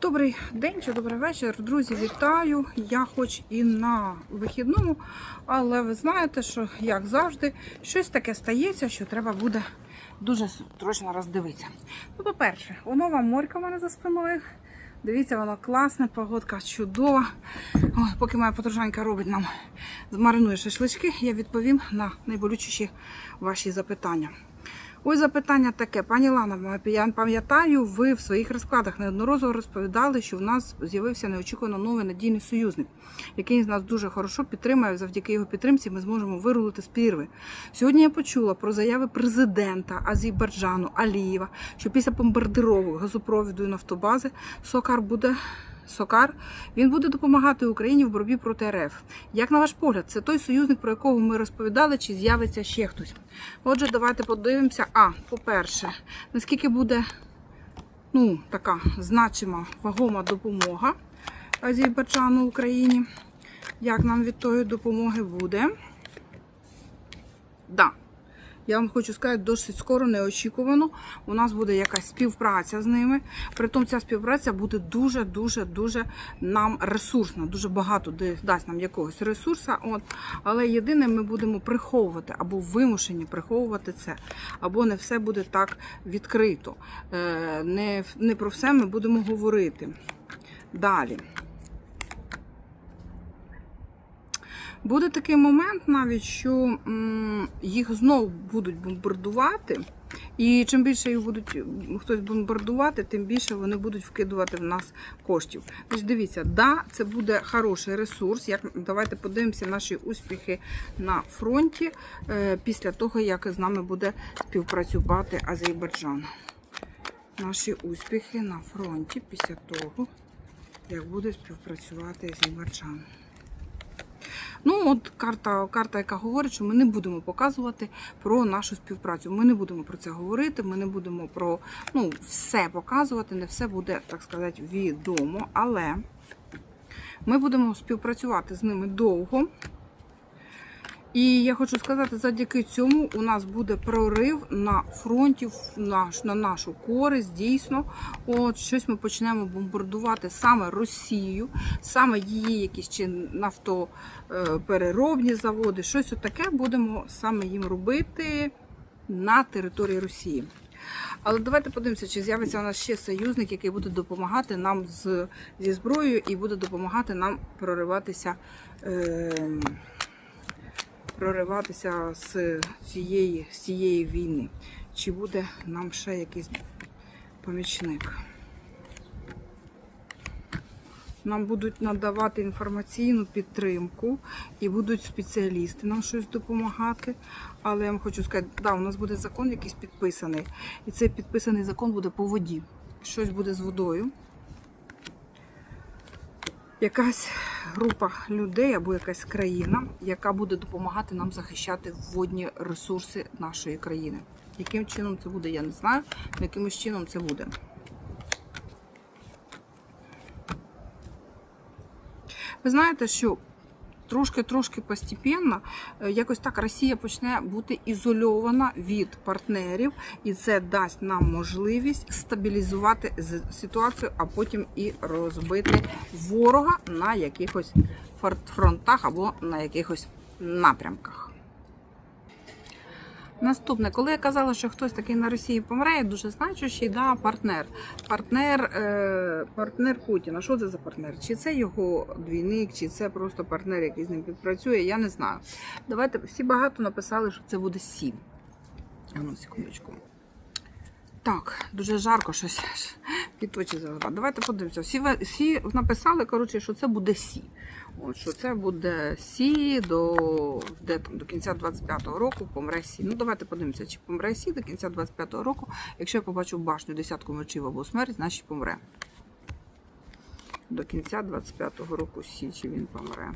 Добрий день чи добрий вечір, друзі. Вітаю. Я хоч і на вихідному, але ви знаєте, що як завжди, щось таке стається, що треба буде дуже срочно роздивитися. Ну, по-перше, онова морька в мене за спиною. Дивіться, воно класне, погодка чудова. Ой, поки моя подружанька робить нам маринує шашлички, я відповім на найболючіші ваші запитання. Ось запитання таке, пані Лана, я пам'ятаю, ви в своїх розкладах неодноразово розповідали, що в нас з'явився неочікувано новий надійний союзник, який нас дуже хорошо підтримує. Завдяки його підтримці ми зможемо вирулити з прірви. Сьогодні я почула про заяви президента Азербайджану Алієва, що після бомбардировок газопровіду і нафтобази Сокар буде. Сокар він буде допомагати Україні в боротьбі проти РФ. Як на ваш погляд, це той союзник, про якого ми розповідали, чи з'явиться ще хтось? Отже, давайте подивимося. А, по-перше, наскільки буде ну, така значима вагома допомога Азербайджану Україні? Як нам від тої допомоги буде? Да. Я вам хочу сказати, досить скоро, неочікувано. У нас буде якась співпраця з ними. Притом ця співпраця буде дуже-дуже дуже нам ресурсна. Дуже багато дасть нам якогось ресурсу. От. Але єдине, ми будемо приховувати або вимушені приховувати це, або не все буде так відкрито. Е, Не, не про все ми будемо говорити. Далі. Буде такий момент навіть, що їх знову будуть бомбардувати. І чим більше їх будуть хтось бомбардувати, тим більше вони будуть вкидувати в нас коштів. Тож дивіться, да, це буде хороший ресурс. Як давайте подивимося наші успіхи на фронті е, після того, як з нами буде співпрацювати Азербайджан. Наші успіхи на фронті після того, як буде співпрацювати Азербайджан. Ну, от карта, карта, яка говорить, що ми не будемо показувати про нашу співпрацю. Ми не будемо про це говорити, ми не будемо про ну, все показувати, не все буде, так сказати, відомо. Але ми будемо співпрацювати з ними довго. І я хочу сказати, завдяки цьому у нас буде прорив на фронті наш, на нашу користь. Дійсно, от щось ми почнемо бомбардувати саме Росію, саме її якісь чи нафтопереробні заводи. Щось отаке будемо саме їм робити на території Росії. Але давайте подивимося, чи з'явиться у нас ще союзник, який буде допомагати нам з, зі зброєю і буде допомагати нам прориватися. Е, прориватися з цієї, з цієї війни. Чи буде нам ще якийсь помічник? Нам будуть надавати інформаційну підтримку і будуть спеціалісти нам щось допомагати. Але я вам хочу сказати, да, у нас буде закон якийсь підписаний. І цей підписаний закон буде по воді. Щось буде з водою. Якась група людей або якась країна, яка буде допомагати нам захищати водні ресурси нашої країни. Яким чином це буде, я не знаю. але Якимось чином це буде. Ви знаєте, що трошки-трошки постепенно е, якось так Росія почне бути ізольована від партнерів, і це дасть нам можливість стабілізувати ситуацію, а потім і розбити ворога на якихось фронтах або на якихось напрямках. Наступне, коли я казала, що хтось такий на Росії помре, дуже значущий, да, партнер. Партнер, е, партнер Путіна. Що це за партнер? Чи це його двійник, чи це просто партнер, який з ним підпрацює, я не знаю. Давайте всі багато написали, що це буде сім. А ну, секундочку. Так, дуже жарко щось під очі заливає. Давайте подивимося. Всі, всі написали, коротше, що це буде Сі. От, що це буде Сі до, де, там, до кінця 25-го року помре Сі. Ну, давайте подивимося, чи помре Сі до кінця 25-го року. Якщо я побачу башню десятку мечів або смерть, значить помре. До кінця 25-го року Сі, чи він помре.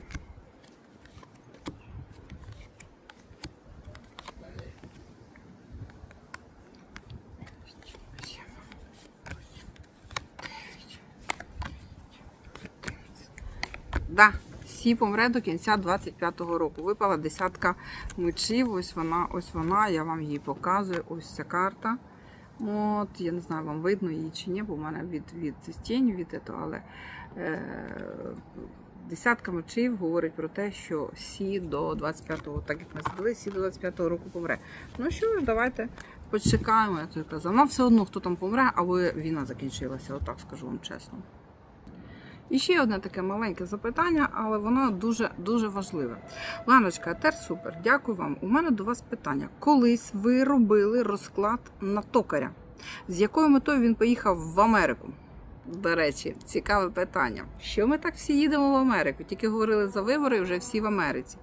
Да, Сі помре до кінця 25-го року. Випала десятка мечів. Ось вона, ось вона. Я вам її показую. Ось ця карта. От, я не знаю, вам видно її чи ні, бо в мене від, від тінь від цього, але е, десятка мечів говорить про те, що Сі до 25-го, так як ми задали, Сі до 25-го року помре. Ну що ж, давайте почекаємо, як я казав. Нам все одно, хто там помре, аби війна закінчилася, отак скажу вам чесно. І ще одне таке маленьке запитання, але воно дуже дуже важливе. Ланочка, етер супер, дякую вам. У мене до вас питання. Колись ви робили розклад на токаря. З якою метою він поїхав в Америку? До речі, цікаве питання. Що ми так всі їдемо в Америку? Тільки говорили за вибори, вже всі в Америці.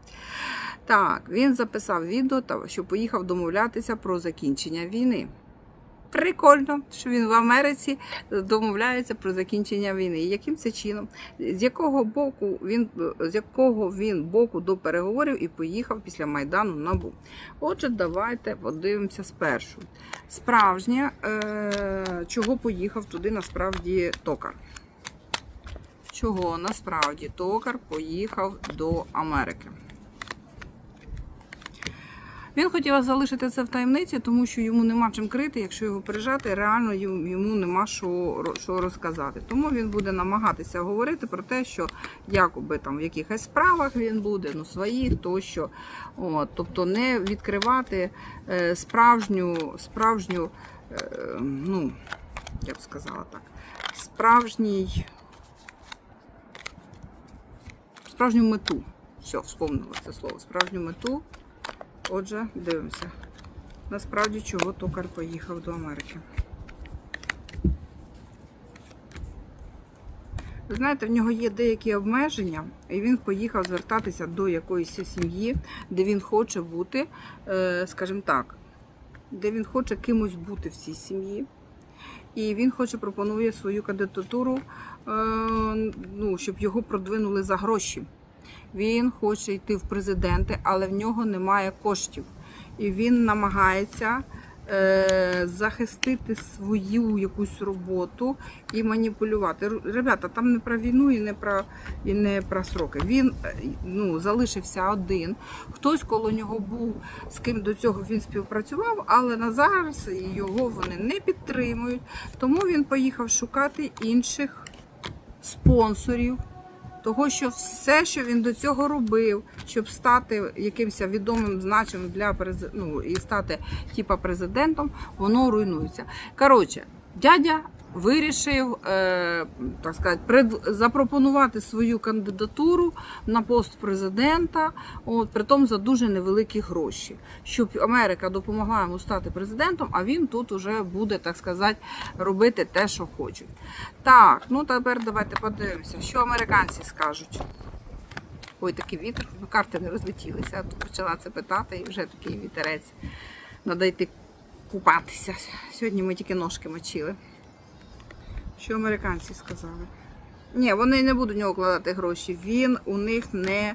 Так, він записав відео, що поїхав домовлятися про закінчення війни. Прикольно, що він в Америці домовляється про закінчення війни. Яким це чином? З якого боку він з якого він боку до переговорів і поїхав після майдану на БУ? Отже, давайте подивимося спершу. Справжнє, е, чого поїхав туди насправді токар? Чого насправді токар поїхав до Америки? Він хотів залишити це в таємниці, тому що йому нема чим крити. Якщо його прижати, реально йому нема що, що розказати. Тому він буде намагатися говорити про те, що якоби там в якихось справах він буде, ну своїх тощо. От, тобто не відкривати е, справжню, справжню, е, ну я б сказала так, справжній, справжню мету. Все, вспомнила це слово. Справжню мету. Отже, дивимося. Насправді, чого токар поїхав до Америки. Ви знаєте, в нього є деякі обмеження, і він поїхав звертатися до якоїсь сім'ї, де він хоче бути, е, скажімо так, де він хоче кимось бути в цій сім'ї. І він хоче пропонує свою кандидатуру, е, ну, щоб його продвинули за гроші. Він хоче йти в президенти, але в нього немає коштів. І він намагається е, захистити свою якусь роботу і маніпулювати. Ребята, там не про війну і не про, і не про сроки. Він е, ну, залишився один. Хтось коло нього був, з ким до цього він співпрацював, але на зараз його вони не підтримують. Тому він поїхав шукати інших спонсорів. Того, що все, що він до цього робив, щоб стати якимось відомим, значимим для ну, і стати типа президентом, воно руйнується. Коротше, дядя вирішив е, так сказати, запропонувати свою кандидатуру на пост президента, от, притом за дуже невеликі гроші, щоб Америка допомогла йому стати президентом, а він тут уже буде, так сказати, робити те, що хочуть. Так, ну тепер давайте подивимося, що американці скажуть. Ой, такий вітер, ну, карти не розлетілися. Я тут почала це питати і вже такий вітерець. Надо йти купатися. Сьогодні ми тільки ножки мочили. Що американці сказали? Ні, вони не будуть в нього вкладати гроші. Він у них не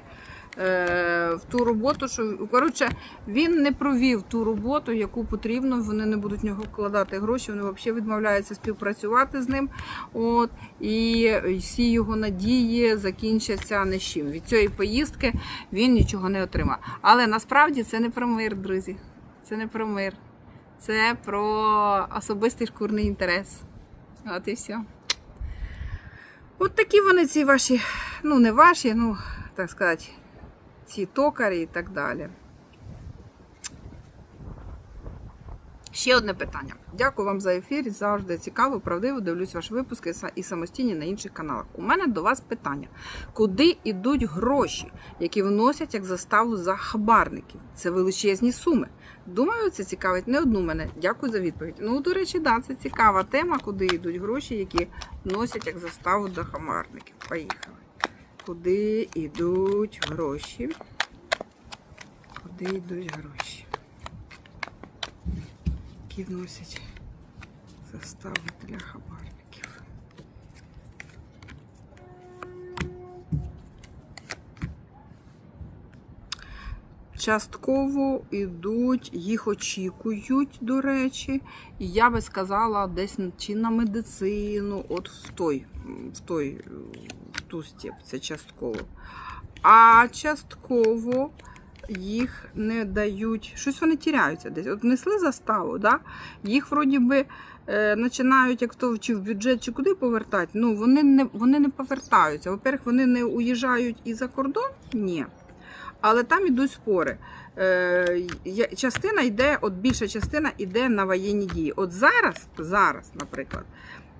е, в ту роботу, що коротше, він не провів ту роботу, яку потрібно. Вони не будуть в нього вкладати гроші. Вони взагалі відмовляються співпрацювати з ним. От і всі його надії закінчаться не чим. Від цієї поїздки він нічого не отримав. Але насправді це не про мир, друзі. Це не про мир. Це про особистий шкурний інтерес. От і все. От такі вони ці ваші, ну не ваші, ну, так сказати, ці токарі і так далі. Ще одне питання. Дякую вам за ефір. Завжди цікаво, правдиво дивлюсь ваші випуски і самостійні на інших каналах. У мене до вас питання: куди йдуть гроші, які вносять як заставу за хабарників? Це величезні суми. Думаю, це цікавить не одну мене. Дякую за відповідь. Ну, до речі, да, це цікава тема, куди йдуть гроші, які вносять як заставу до хабарників. Поїхали. Куди йдуть гроші? Куди йдуть гроші? Які вносять застави для хабарників. Частково йдуть, їх очікують, до речі, і я би сказала, десь чи на медицину, от в той, в той, в ту степ, це частково. А частково їх не дають, щось вони тіряються десь. От внесли заставу, да? їх вроді би е, починають, як то чи в бюджет, чи куди повертати. Ну, вони не, вони не повертаються. Во-первых, вони не уїжджають і за кордон, ні. Але там ідуть спори. Е, частина йде, от більша частина йде на воєнні дії. От зараз, зараз, наприклад,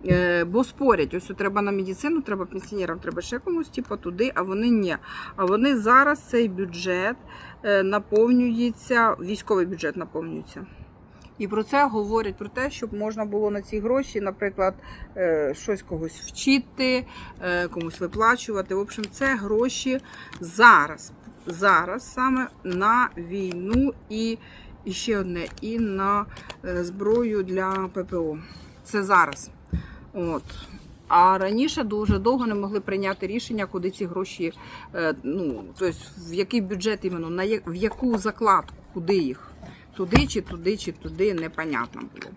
е, бо спорять, ось треба на медицину, треба пенсіонерам, треба ще комусь, типу, туди, а вони ні. А вони зараз цей бюджет е, наповнюється, військовий бюджет наповнюється. І про це говорять про те, щоб можна було на ці гроші, наприклад, щось когось вчити, комусь виплачувати. В общем, це гроші зараз. Зараз саме на війну і, і ще одне, і на е, зброю для ППО. Це зараз. От. А раніше дуже довго не могли прийняти рішення, куди ці гроші, е, ну, тобто в який бюджет іменно, на в яку закладку, куди їх. Туди чи туди, чи туди, непонятно було.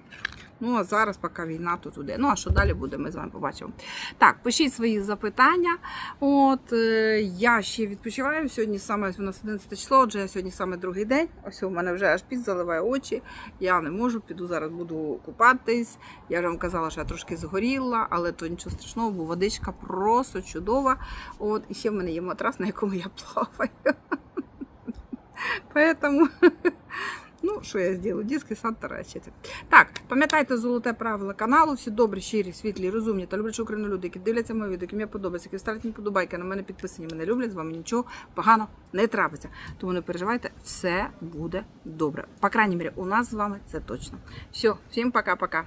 Ну, а зараз, поки війна, то туди. Ну, а що далі буде, ми з вами побачимо. Так, пишіть свої запитання. От, е, я ще відпочиваю. Сьогодні саме у нас 11 число, отже, я сьогодні саме другий день. Ось у мене вже аж під заливає очі. Я не можу, піду зараз буду купатись. Я вже вам казала, що я трошки згоріла, але то нічого страшного, бо водичка просто чудова. От, і ще в мене є матрас, на якому я плаваю. Поэтому, ну, що я зроблю? Дітський сад таращиться. Так, пам'ятайте золоте правило каналу. Всі добрі, щирі, світлі, розумні та люблячі Україну люди, які дивляться мої відео, які мені подобаються, які ставлять мені подобайки, на мене підписані, мене люблять, з вами нічого погано не трапиться. Тому не переживайте, все буде добре. По крайній мірі, у нас з вами це точно. Все, всім пока-пока.